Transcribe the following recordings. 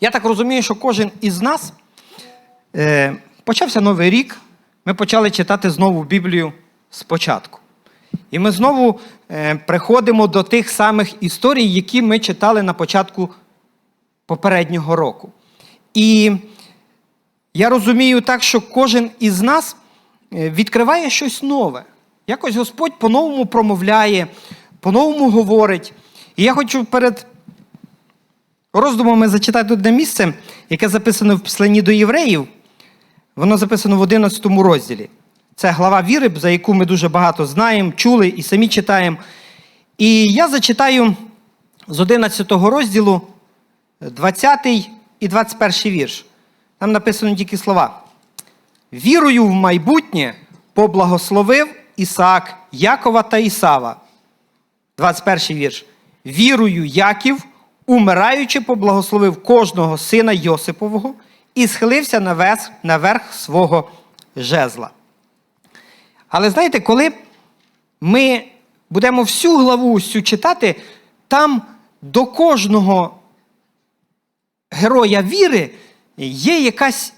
Я так розумію, що кожен із нас е, почався новий рік. Ми почали читати знову Біблію спочатку. І ми знову е, приходимо до тих самих історій, які ми читали на початку попереднього року. І я розумію так, що кожен із нас е, відкриває щось нове. Якось Господь по-новому промовляє, по-новому говорить. І я хочу перед роздумами зачитати одне місце, яке записано в післанні до євреїв. Воно записано в 11 розділі. Це глава віри, за яку ми дуже багато знаємо, чули і самі читаємо. І я зачитаю з 11 розділу 20 і 21 вірш. Там написано тільки слова. Вірою в майбутнє поблагословив Ісаак Якова та Ісава. 21 вірш. Вірою Яків, умираючи, поблагословив кожного сина Йосипового і схилився наверх, наверх свого жезла. Але знаєте, коли ми будемо всю главу всю читати, там до кожного героя віри є якась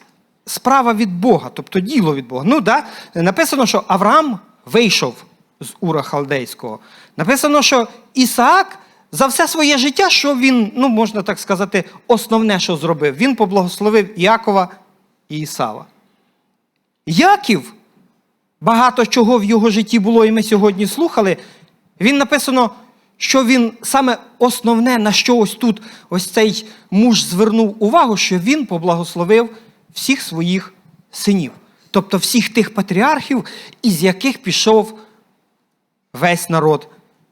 справа від Бога, тобто діло від Бога. Ну, да, написано, що Авраам вийшов з Ура Халдейського. Написано, що Ісаак за все своє життя, що він, ну, можна так сказати, основне, що зробив, він поблагословив Якова і Ісава. Яків, багато чого в його житті було, і ми сьогодні слухали, він написано, що він саме основне, на що ось тут ось цей муж звернув увагу, що він поблагословив всіх своїх синів, тобто всіх тих патріархів, із яких пішов весь народ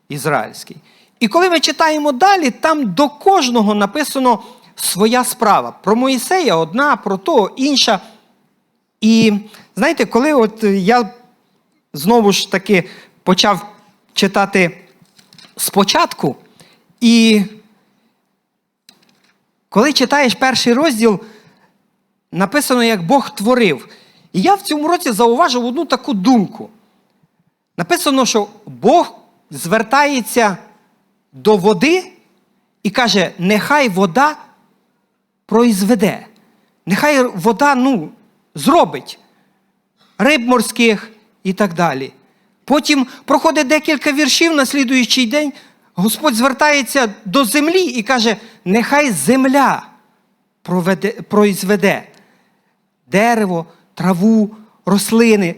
ізраїльський. І коли ми читаємо далі, там до кожного написано своя справа. Про Моїсея одна, про того інша. І знаєте, коли от я знову ж таки почав читати спочатку, і коли читаєш перший розділ, написано, як Бог творив. І я в цьому році зауважив одну таку думку. Написано, що Бог звертається до води і каже: нехай вода произведе. Нехай вода ну, зробить риб морських і так далі. Потім проходить декілька віршів на слідуючий день. Господь звертається до землі і каже: нехай земля проведе, произведе дерево, траву, рослини.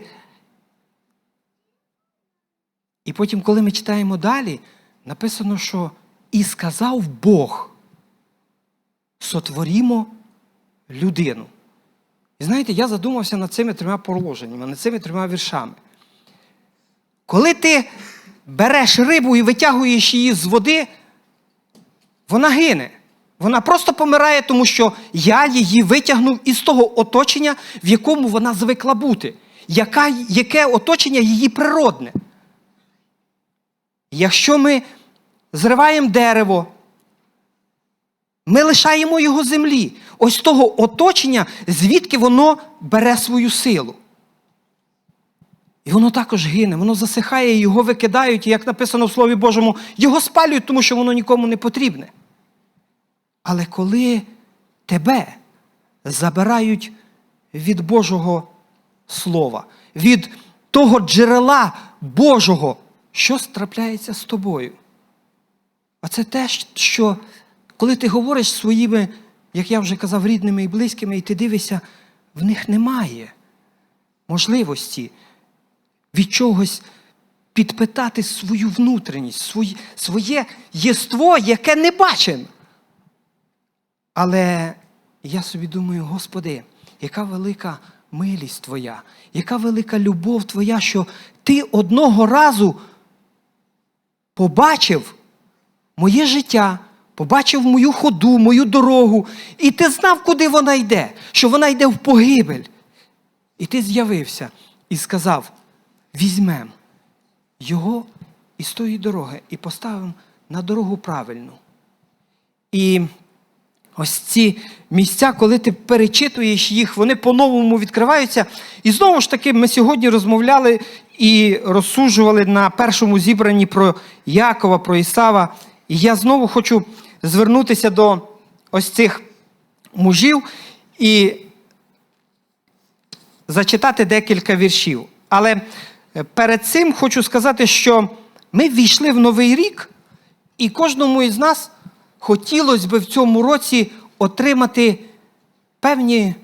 І потім, коли ми читаємо далі, написано, що і сказав Бог, сотворімо людину. І знаєте, я задумався над цими трьома положеннями, над цими трьома віршами. Коли ти береш рибу і витягуєш її з води, вона гине. Вона просто помирає, тому що я її витягнув із того оточення, в якому вона звикла бути. Яка, Яке оточення її природне? Якщо ми зриваємо дерево, ми лишаємо його землі, ось того оточення, звідки воно бере свою силу. І воно також гине, воно засихає, його викидають, і як написано в Слові Божому, його спалюють, тому що воно нікому не потрібне. Але коли тебе забирають від Божого Слова, від того джерела Божого, що трапляється з тобою? А це те, що коли ти говориш своїми, як я вже казав, рідними і близькими, і ти дивишся, в них немає можливості від чогось підпитати свою внутрішність, своє, своє єство, яке не бачено. Але я собі думаю, Господи, яка велика милість Твоя, яка велика любов Твоя, що Ти одного разу побачив моє життя, побачив мою ходу, мою дорогу, і ти знав, куди вона йде, що вона йде в погибель. І ти з'явився і сказав: візьмем його із тої дороги і поставимо на дорогу правильну. І ось ці місця, коли ти перечитуєш їх, вони по-новому відкриваються. І знову ж таки, ми сьогодні розмовляли і розсуджували на першому зібранні про Якова, про Ісава. І я знову хочу звернутися до ось цих мужів і зачитати декілька віршів. Але е, перед цим хочу сказати, що ми ввійшли в новий рік, і кожному із нас хотілося б в цьому році отримати певні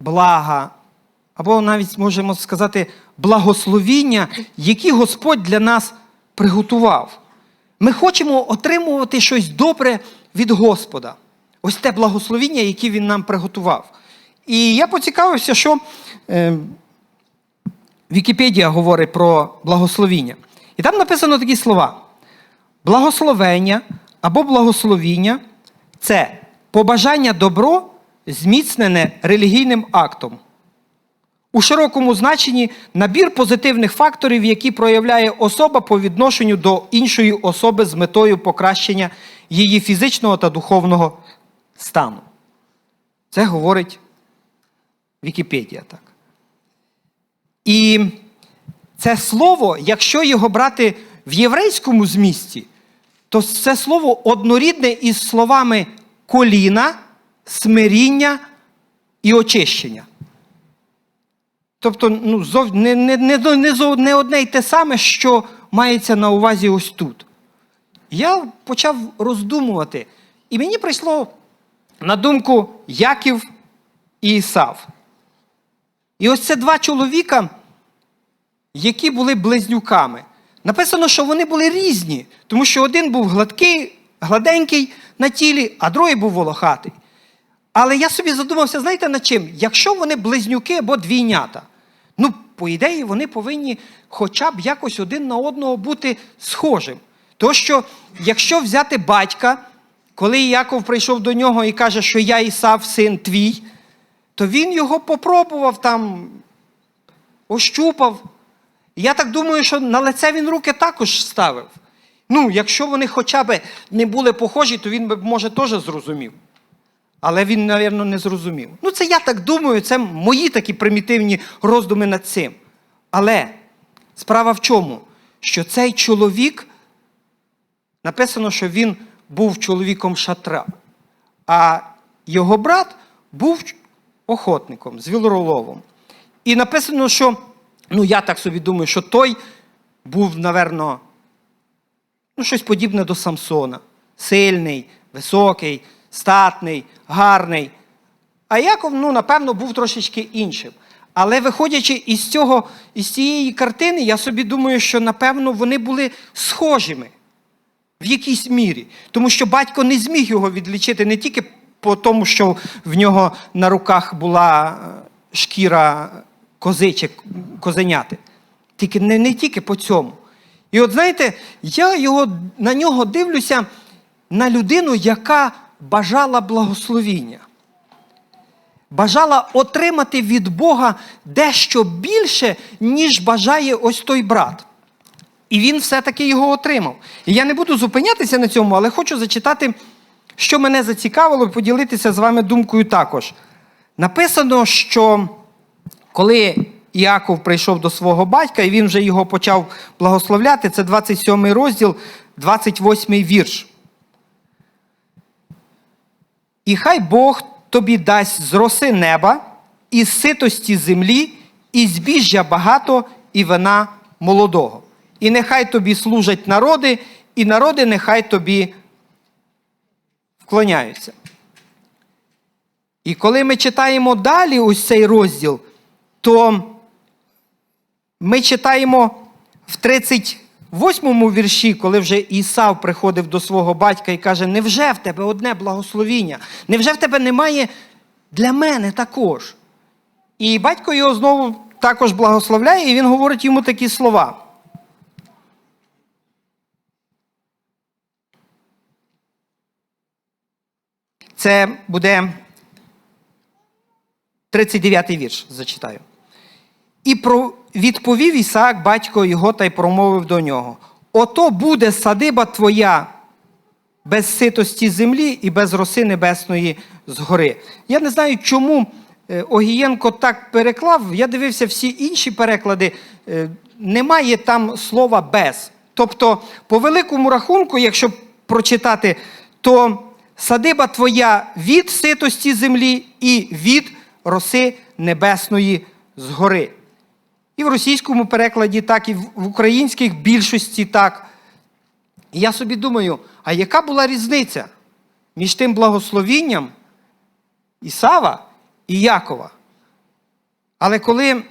блага, або навіть можемо сказати, благословіння, які Господь для нас приготував. Ми хочемо отримувати щось добре від Господа. Ось те благословіння, яке Він нам приготував. І я поцікавився, що е, Вікіпедія говорить про благословіння. І там написано такі слова: благословення або благословіння це побажання добро, зміцнене релігійним актом. У широкому значенні набір позитивних факторів, які проявляє особа по відношенню до іншої особи з метою покращення її фізичного та духовного стану. Це говорить Вікіпедія так. І це слово, якщо його брати в єврейському змісті, то це слово однорідне із словами коліна, смиріння і очищення. Тобто, ну, зов... не, не, не, не, не одне й те саме, що мається на увазі ось тут. Я почав роздумувати, і мені прийшло на думку Яків і Ісав. І ось це два чоловіка, які були близнюками. Написано, що вони були різні, тому що один був гладкий, гладенький на тілі, а другий був волохатий. Але я собі задумався, знаєте над чим? Якщо вони близнюки або двійнята, ну, по ідеї, вони повинні хоча б якось один на одного бути схожим. То що, якщо взяти батька, коли Яков прийшов до нього і каже, що я Ісав, син твій, то він його попробував там, ощупав. Я так думаю, що на лице він руки також ставив. Ну, якщо вони хоча б не були похожі, то він би, може, теж зрозумів. Але він, напевно, не зрозумів. Ну, це я так думаю, це мої такі примітивні роздуми над цим. Але справа в чому? Що цей чоловік, написано, що він був чоловіком шатра, а його брат був охотником, звілороловом. І написано, що, ну я так собі думаю, що той був, напевно, ну, щось подібне до Самсона. Сильний, високий, статний, гарний. А Яков, ну, напевно, був трошечки іншим. Але виходячи із цього, із цієї картини, я собі думаю, що, напевно, вони були схожими в якійсь мірі. Тому що батько не зміг його відлічити не тільки по тому, що в нього на руках була е, шкіра кози чи козеняти. Тільки не, не тільки по цьому. І от знаєте, я його, на нього дивлюся на людину, яка бажала благословіння. Бажала отримати від Бога дещо більше, ніж бажає ось той брат. І він все-таки його отримав. І я не буду зупинятися на цьому, але хочу зачитати, що мене зацікавило, і поділитися з вами думкою також. Написано, що коли Іаков прийшов до свого батька, і він вже його почав благословляти, це 27 розділ, 28 вірш. І хай Бог тобі дасть з роси неба, і ситості землі, і збіжжя багато, і вина молодого. І нехай тобі служать народи, і народи нехай тобі вклоняються. І коли ми читаємо далі ось цей розділ, то ми читаємо в 38 вірші, коли вже Ісав приходив до свого батька і каже: Невже в тебе одне благословіння? Невже в тебе немає для мене також? І батько його знову також благословляє, і він говорить йому такі слова. Це буде 39-й вірш, зачитаю. І про... відповів Ісаак батько його та й промовив до нього: Ото буде садиба твоя без ситості землі і без роси небесної згори. Я не знаю, чому е, Огієнко так переклав. Я дивився всі інші переклади. е, Немає там слова без. Тобто, по великому рахунку, якщо прочитати, то садиба твоя від ситості землі і від роси небесної згори. І в російському перекладі так, і в українських більшості так. І я собі думаю, а яка була різниця між тим благословінням Ісава і Якова? Але коли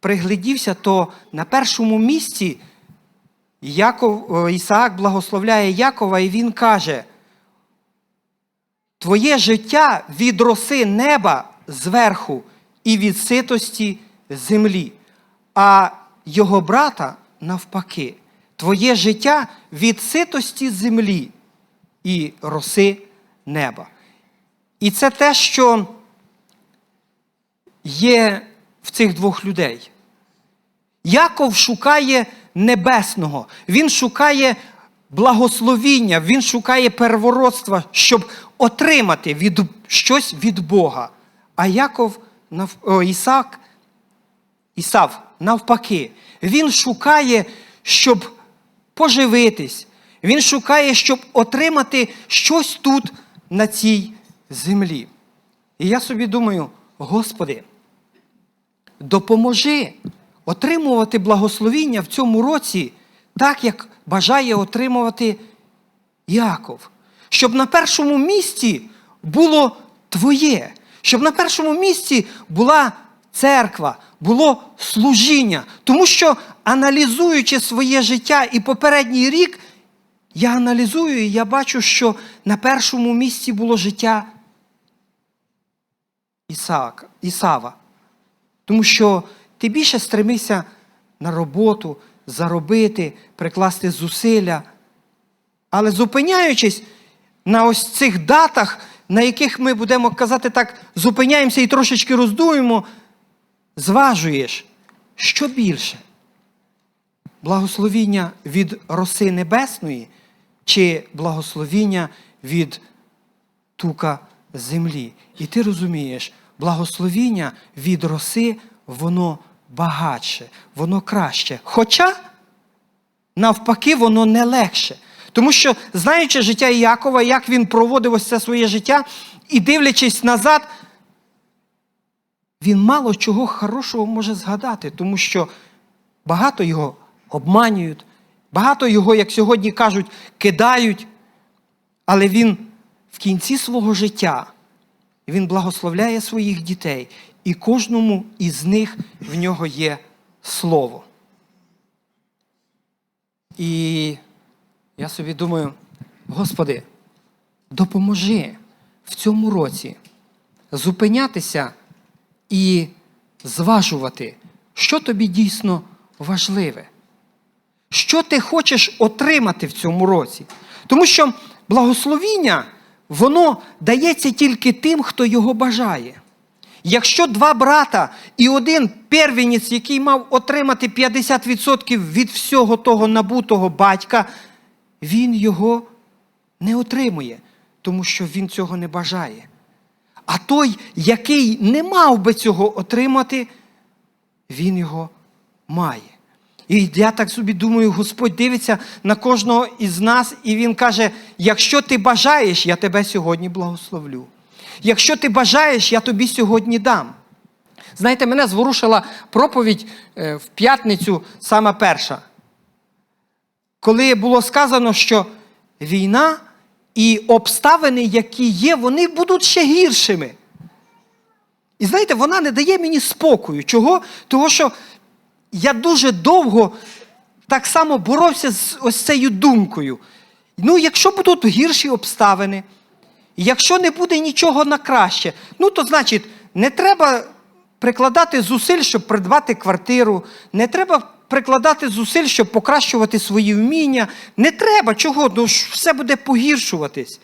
приглядівся, то на першому місці Яков, Ісаак благословляє Якова, і він каже: Твоє життя від роси неба зверху і від ситості землі, а його брата навпаки, твоє життя від ситості землі і роси неба. І це те, що є в цих двох людей. Яков шукає небесного, він шукає благословіння, він шукає первородства, щоб отримати від, щось від Бога. А Яков, Ісак, Ісав, навпаки, він шукає, щоб поживитись, він шукає, щоб отримати щось тут, на цій землі. І я собі думаю, Господи, допоможи отримувати благословіння в цьому році, так як бажає отримувати Яков. Щоб на першому місці було Твоє, щоб на першому місці була церква, було служіння. Тому що, аналізуючи своє життя і попередній рік, я аналізую і я бачу, що на першому місці було життя Ісаака, Ісава. Тому що ти більше стремишся на роботу, заробити, прикласти зусилля. Але зупиняючись на ось цих датах, на яких ми будемо казати так, зупиняємося і трошечки роздуємо, зважуєш, що більше? Благословіння від роси небесної чи благословіння від тука землі. І ти розумієш, благословіння від роси, воно багатше, воно краще. Хоча, навпаки, воно не легше. Тому що, знаючи життя Якова, як він проводив ось це своє життя, і дивлячись назад, він мало чого хорошого може згадати, тому що багато його обманюють, багато його, як сьогодні кажуть, кидають. Але він в кінці свого життя він благословляє своїх дітей, і кожному із них в нього є слово. І я собі думаю, Господи, допоможи в цьому році зупинятися і зважувати, що тобі дійсно важливе. Що ти хочеш отримати в цьому році? Тому що благословіння, воно дається тільки тим, хто його бажає. Якщо два брата і один первенець, який мав отримати 50% від всього того набутого батька, він його не отримує, тому що він цього не бажає. А той, який не мав би цього отримати, він його має. І я так собі думаю, Господь дивиться на кожного із нас, і Він каже: якщо ти бажаєш, я тебе сьогодні благословлю. Якщо ти бажаєш, я тобі сьогодні дам. Знаєте, мене зворушила проповідь е, в п'ятницю саме перша, коли було сказано, що війна і обставини, які є, вони будуть ще гіршими. І знаєте, вона не дає мені спокою. Чого? Того, що я дуже довго так само боровся з ось цією думкою. Ну, якщо будуть гірші обставини, якщо не буде нічого на краще, ну то значить, не треба прикладати зусиль, щоб придбати квартиру, не треба прикладати зусиль, щоб покращувати свої вміння. Не треба чого, ну все буде погіршуватись.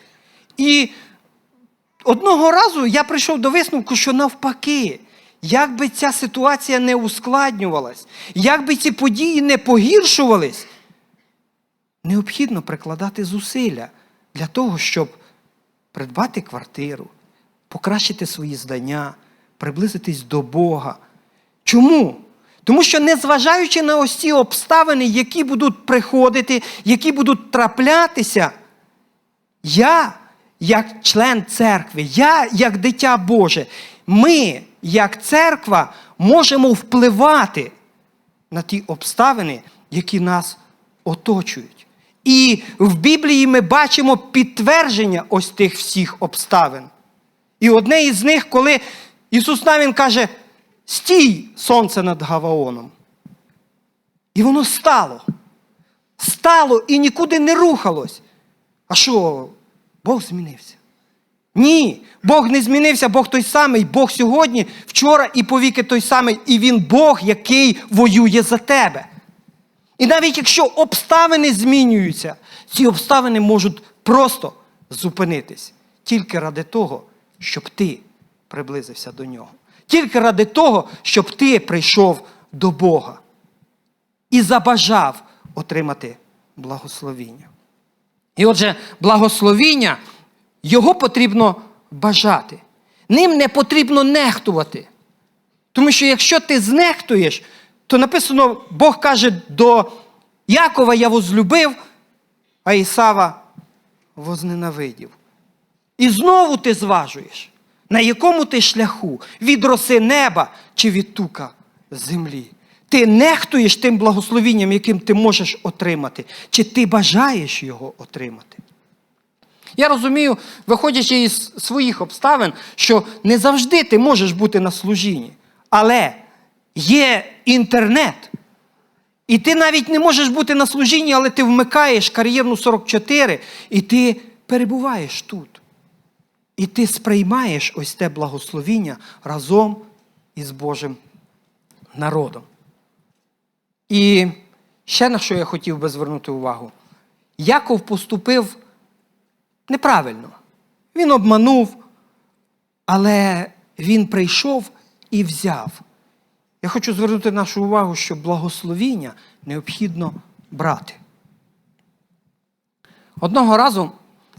І одного разу я прийшов до висновку, що навпаки, як би ця ситуація не ускладнювалась, як би ці події не погіршувались, необхідно прикладати зусилля для того, щоб придбати квартиру, покращити свої знання, приблизитись до Бога. Чому? Тому що, незважаючи на ось ці обставини, які будуть приходити, які будуть траплятися, я, як член церкви, я, як дитя Боже, ми, як церква, можемо впливати на ті обставини, які нас оточують. І в Біблії ми бачимо підтвердження ось тих всіх обставин. І одне із них, коли Ісус Навін каже: стій сонце над Гаваоном. І воно стало. Стало і нікуди не рухалось. А що, Бог змінився? Ні, Бог не змінився, Бог той самий, Бог сьогодні, вчора і повіки той самий, і Він Бог, який воює за тебе. І навіть якщо обставини змінюються, ці обставини можуть просто зупинитись тільки ради того, щоб ти приблизився до нього. Тільки ради того, щоб ти прийшов до Бога і забажав отримати благословіння. І отже, благословіння, його потрібно бажати. Ним не потрібно нехтувати. Тому що якщо ти знехтуєш, то написано, Бог каже, до Якова я возлюбив, а Ісава возненавидів. І знову ти зважуєш, на якому ти шляху від роси неба чи від тука землі. Ти нехтуєш тим благословінням, яким ти можеш отримати, чи ти бажаєш його отримати. Я розумію, виходячи із своїх обставин, що не завжди ти можеш бути на служінні, але є інтернет. І ти навіть не можеш бути на служінні, але ти вмикаєш кар'єрну 44, і ти перебуваєш тут. І ти сприймаєш ось те благословіння разом із Божим народом. І ще на що я хотів би звернути увагу. Яков поступив неправильно. Він обманув, але він прийшов і взяв. Я хочу звернути нашу увагу, що благословіння необхідно брати. Одного разу,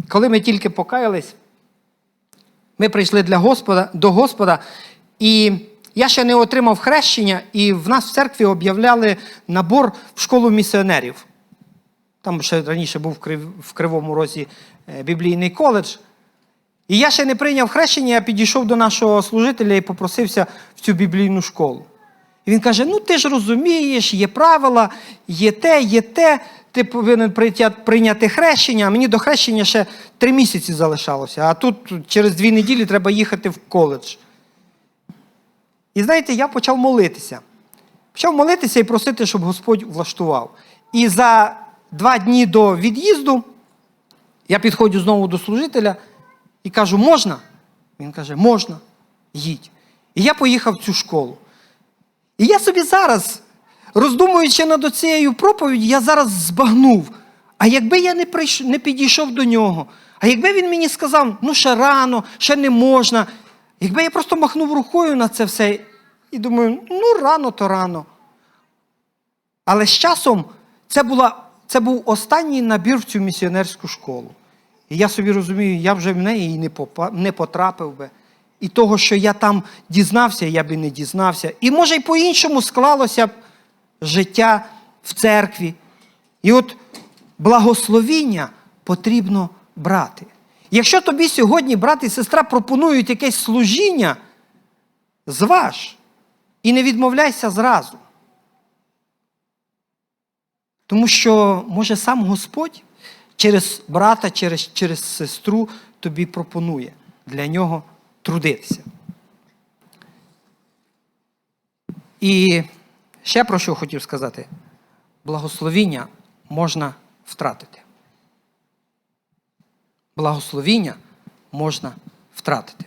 коли ми тільки покаялись, ми прийшли для Господа, до Господа, і я ще не отримав хрещення, і в нас в церкві об'являли набор в школу місіонерів. Там ще раніше був в Кривому Розі е, біблійний коледж. І я ще не прийняв хрещення, я підійшов до нашого служителя і попросився в цю біблійну школу. І він каже: ну ти ж розумієш, є правила, є те, є те, ти повинен прийняти хрещення, а мені до хрещення ще три місяці залишалося, а тут через дві неділі треба їхати в коледж. І знаєте, я почав молитися. Почав молитися і просити, щоб Господь влаштував. І за два дні до від'їзду я підходжу знову до служителя і кажу, можна? Він каже, можна, їдь. І я поїхав в цю школу. І я собі зараз, роздумуючи над цією проповіддю, я зараз збагнув. А якби я не прийш... не підійшов до нього, а якби він мені сказав, ну ще рано, ще не можна, якби я просто махнув рукою на це все і думаю, ну рано то рано. Але з часом це, була, це був останній набір в цю місіонерську школу. І я собі розумію, я вже в неї не, попа, не потрапив би. І того, що я там дізнався, я би не дізнався. І може й по-іншому склалося б життя в церкві. І от благословіння потрібно брати. Якщо тобі сьогодні брат і сестра пропонують якесь служіння, зваж і не відмовляйся зразу. Тому що, може, сам Господь через брата, через, через сестру тобі пропонує для нього трудитися. І ще про що хотів сказати: благословіння можна втратити. Благословіння можна втратити.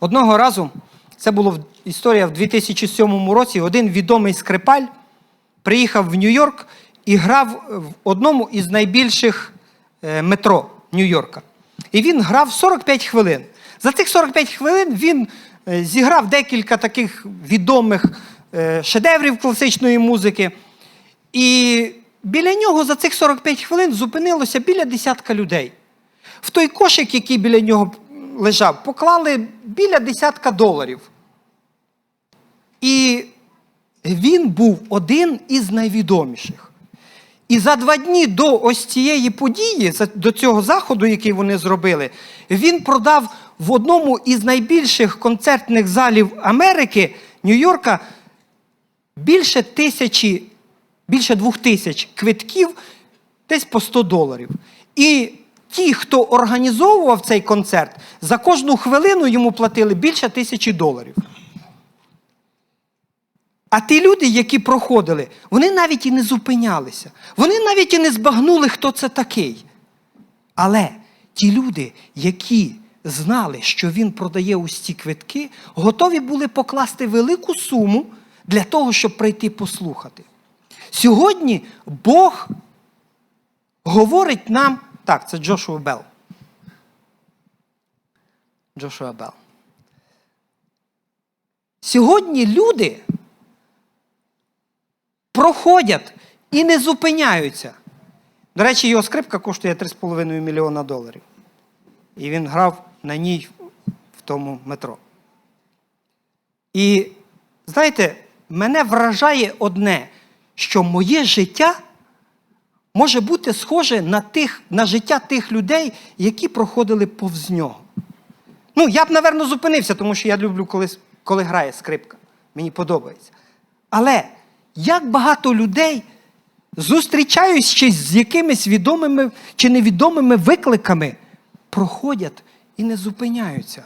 Одного разу, це була історія в 2007 році, один відомий скрипаль приїхав в Нью-Йорк і грав в одному із найбільших е, метро Нью-Йорка. І він грав 45 хвилин. За цих 45 хвилин він е, зіграв декілька таких відомих шедеврів класичної музики. І біля нього за цих 45 хвилин зупинилося біля десятка людей. В той кошик, який біля нього лежав, поклали біля десятка доларів. І він був один із найвідоміших. І за два дні до ось цієї події, до цього заходу, який вони зробили, він продав в одному із найбільших концертних залів Америки, Нью-Йорка, більше тисячі, більше двох тисяч квитків десь по 100 доларів. І ті, хто організовував цей концерт, за кожну хвилину йому платили більше тисячі доларів. А ті люди, які проходили, вони навіть і не зупинялися. Вони навіть і не збагнули, хто це такий. Але ті люди, які знали, що він продає ці квитки, готові були покласти велику суму для того, щоб прийти послухати. Сьогодні Бог говорить нам. Так, це Джошуа Белл. Джошуа Белл. Сьогодні люди проходять і не зупиняються. До речі, його скрипка коштує 3,5 мільйона доларів. І він грав на ній в тому метро. І знаєте, мене вражає одне, що моє життя може бути схоже на, тих, на життя тих людей, які проходили повз нього. Ну, я б, напевно, зупинився, тому що я люблю, коли, коли грає скрипка. Мені подобається. Але як багато людей, зустрічаючись з якимись відомими чи невідомими викликами, проходять і не зупиняються,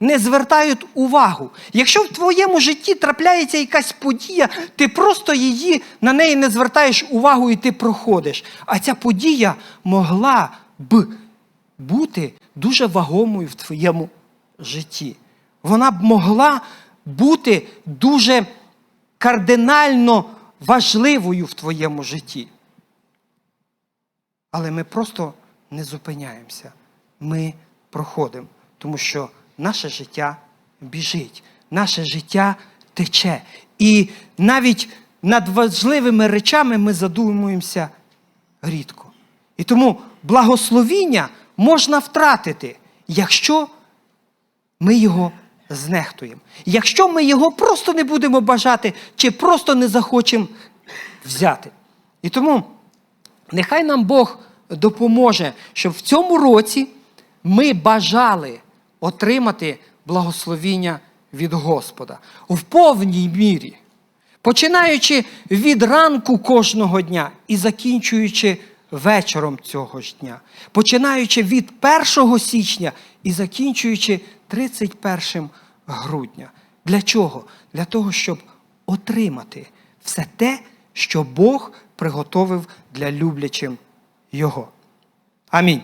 не звертають увагу. Якщо в твоєму житті трапляється якась подія, ти просто її на неї не звертаєш увагу і ти проходиш. А ця подія могла б бути дуже вагомою в твоєму житті. Вона б могла бути дуже кардинально важливою в твоєму житті. Але ми просто не зупиняємося. Ми проходимо, тому що наше життя біжить, наше життя тече. І навіть над важливими речами ми задумуємося рідко. І тому благословіння можна втратити, якщо ми його знехтуємо. Якщо ми його просто не будемо бажати, чи просто не захочемо взяти. І тому нехай нам Бог допоможе, щоб в цьому році ми бажали отримати благословіння від Господа в повній мірі. Починаючи від ранку кожного дня і закінчуючи вечором цього ж дня, починаючи від 1 січня і закінчуючи 31 грудня. Для чого? Для того, щоб отримати все те, що Бог приготовив для люблячим Його. Амінь.